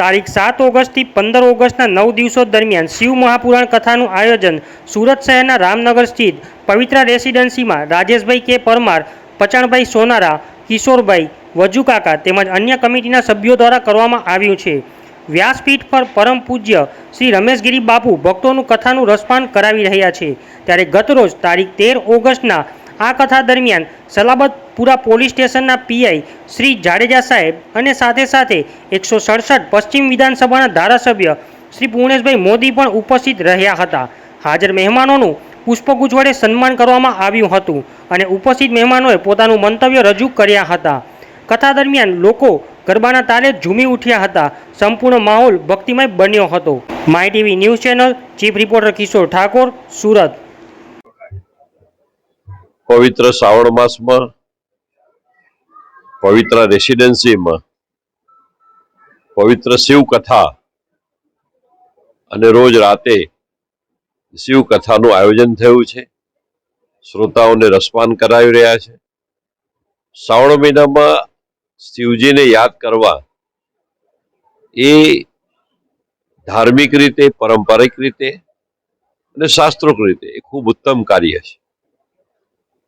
તારીખ સાત ઓગસ્ટથી પંદર ઓગસ્ટના નવ દિવસો દરમિયાન શિવ મહાપુરાણ કથાનું આયોજન સુરત શહેરના રામનગર સ્થિત પવિત્ર રેસિડેન્સીમાં રાજેશભાઈ કે પરમાર, પચાણભાઈ સોનારા, કિશોરભાઈ વજુકાકા તેમજ અન્ય કમિટીના સભ્યો દ્વારા કરવામાં આવ્યું છે. વ્યાસપીઠ પર પરમ પૂજ્ય શ્રી રમેશગીરી બાપુ ભક્તોનું કથાનું રસપાન કરાવી રહ્યા છે. ત્યારે ગતરોજ તારીખ તેર ઓગસ્ટના આ કથા દરમિયાન સલાબતપુરા પોલીસ સ્ટેશનના પીઆઈ શ્રી જાડેજા સાહેબ અને સાથે સાથે એકસો સડસઠ પશ્ચિમ વિધાનસભાના ધારાસભ્ય શ્રી પૂર્ણેશભાઈ મોદી પણ ઉપસ્થિત રહ્યા હતા. હાજર મહેમાનોનું પુષ્પગુચ્છ વડે સન્માન કરવામાં આવ્યું હતું અને ઉપસ્થિત મહેમાનોએ પોતાનું મંતવ્ય રજૂ કર્યા હતા. કથા દરમિયાન લોકો ગરબાના તાલે ઝૂમી ઉઠ્યા હતા. સંપૂર્ણ માહોલ ભક્તિમય બન્યો હતો. My TV news channel chief reporter Kishor Thakor, Surat. પવિત્ર શ્રાવણ માસમાં, પવિત્ર રેસિડેન્સીમાં, પવિત્ર શિવકથા અને રોજ રાતે શિવકથાનું આયોજન થયું છે. શ્રોતાઓને રસપાન કરાવી રહ્યા છે. શ્રાવણ મહિનામાં શિવજીને યાદ કરવા એ ધાર્મિક રીતે, પારંપરિક રીતે અને શાસ્ત્રોક રીતે એ ખૂબ ઉત્તમ કાર્ય છે.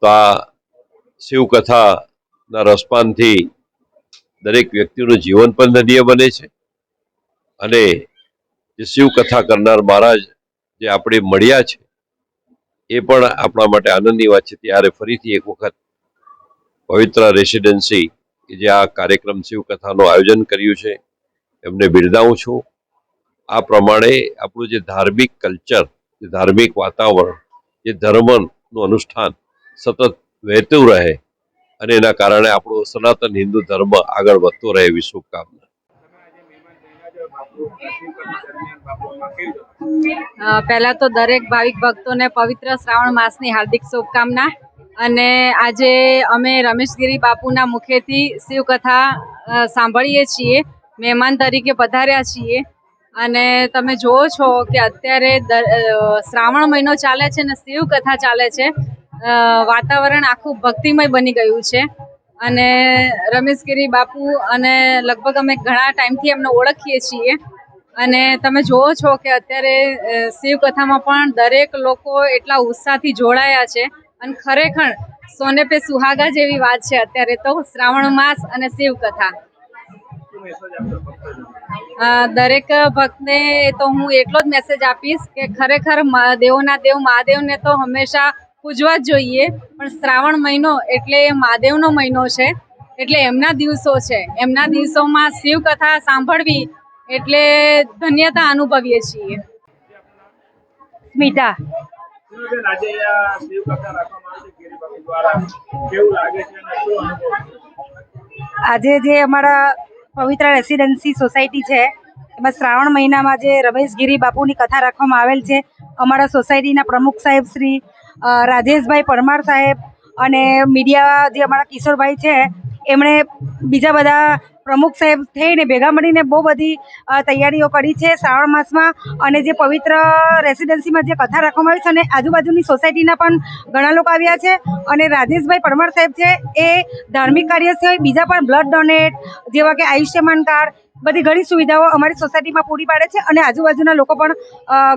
તો આ શિવકથાના રસપાનથી દરેક વ્યક્તિનું જીવન પણ ધન્ય બને છે. અને જે શિવકથા કરનાર મહારાજ જે આપણે મળ્યા છે, એ પણ આપણા માટે આનંદની વાત છે. ત્યારે ફરીથી એક વખત પવિત્ર રેસિડેન્સી કે જે આ કાર્યક્રમ શિવકથાનું આયોજન કર્યું છે, એમને બિરદાવું છું. આ પ્રમાણે આપણું જે ધાર્મિક કલ્ચર, જે ધાર્મિક વાતાવરણ, જે ધર્મનું અનુષ્ઠાન સતત વહેતું રહે અને એના કારણે આપણો સનાતન હિન્દુ ધર્મ આગળ વધતો રહે એવી પહેલા તો દરેક ભાવિક ભક્તોને પવિત્ર શ્રાવણ માસની હાર્દિક શુભકામના અને આજે અમે રમેશગીરી બાપુના મુખેથી શિવકથા સાંભળીએ છીએ, મહેમાન તરીકે પધાર્યા છીએ અને તમે જુઓ છો કે અત્યારે શ્રાવણ મહિનો ચાલે છે અને શિવકથા ચાલે છે. વાતાવરણ આખું ભક્તિમય બની ગયું છે. અને રમેશગીરી બાપુ અને લગભગ અમે ઘણા ટાઈમથી એમને ઓળખીએ છીએ. અને તમે જુઓ છો કે અત્યારે શિવકથામાં પણ દરેક લોકો એટલા ઉત્સાહથી જોડાયા છે. અને ખરેખર સોને પે સુહાગા જેવી વાત છે અત્યારે તો, શ્રાવણ માસ અને શિવકથા. દરેક ભક્તને તો હું એટલો જ મેસેજ આપીશ કે ખરેખર દેવના દેવ, મહાદેવને તો હંમેશા પૂજવા જ જોઈએ. પણ શ્રાવણ મહિનો એટલે મહાદેવનો મહિનો છે. એટલે એમના દિવસો છે. એમના દિવસોમાં શિવકથા સાંભળવી એટલે ધન્યતા અનુભવીએ છીએ. સ્મિતા. આજે આ શિવ કથા રાખવામાં આવી છે ગિરિબાપુ દ્વારા. કેવું લાગે છે અને શું અનુભવ આજે જે અમારા પવિત્ર રેસિડેન્સી સોસાયટી છે એમાં શ્રાવણ મહિનામાં જે રમેશ ગીરી બાપુની કથા રાખવામાં આવેલ છે અમારા સોસાયટીના પ્રમુખ સાહેબ શ્રી રાજેશભાઈ પરમાર સાહેબ અને મીડિયા જે અમારા કિશોરભાઈ છે, એમણે બીજા બધા પ્રમુખ સાહેબ થઈને ભેગા મળીને બહુ બધી તૈયારીઓ કરી છે શ્રાવણ માસમાં અને જે પવિત્ર રેસિડેન્સીમાં જે કથા રાખવામાં આવી છે અને આજુબાજુની સોસાયટીના પણ ઘણા લોકો આવ્યા છે અને રાજેશભાઈ પરમાર સાહેબ છે એ ધાર્મિક કાર્ય સિવાય બીજા પણ બ્લડ ડોનેટ જેવા કે આયુષ્યમાન કાર્ડ બધી ઘણી સુવિધાઓ અમારી સોસાયટીમાં પૂરી પાડે છે અને આજુબાજુના લોકો પણ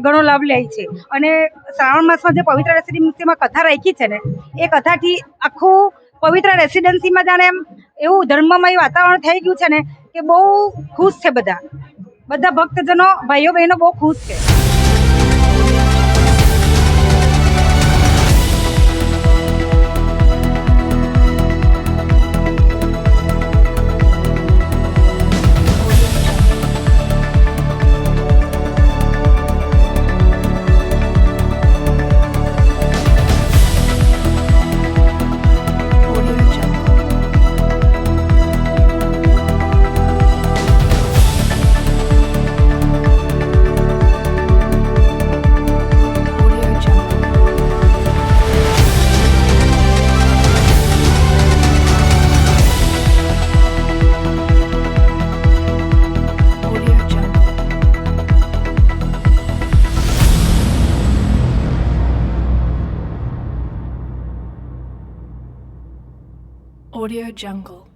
ઘણો લાભ લે છે. અને શ્રાવણ માસમાં જે પવિત્ર રેસિડેન્સીમાં કથા રાખી છે ને, એ કથાથી આખું પવિત્ર રેસિડેન્સીમાં જાણે એમ એવું ધર્મમય વાતાવરણ થઈ ગયું છે ને, કે બહુ ખુશ છે બધા. બધા ભક્તજનો, ભાઈઓ બહેનો બહુ ખુશ છે. Audio Jungle.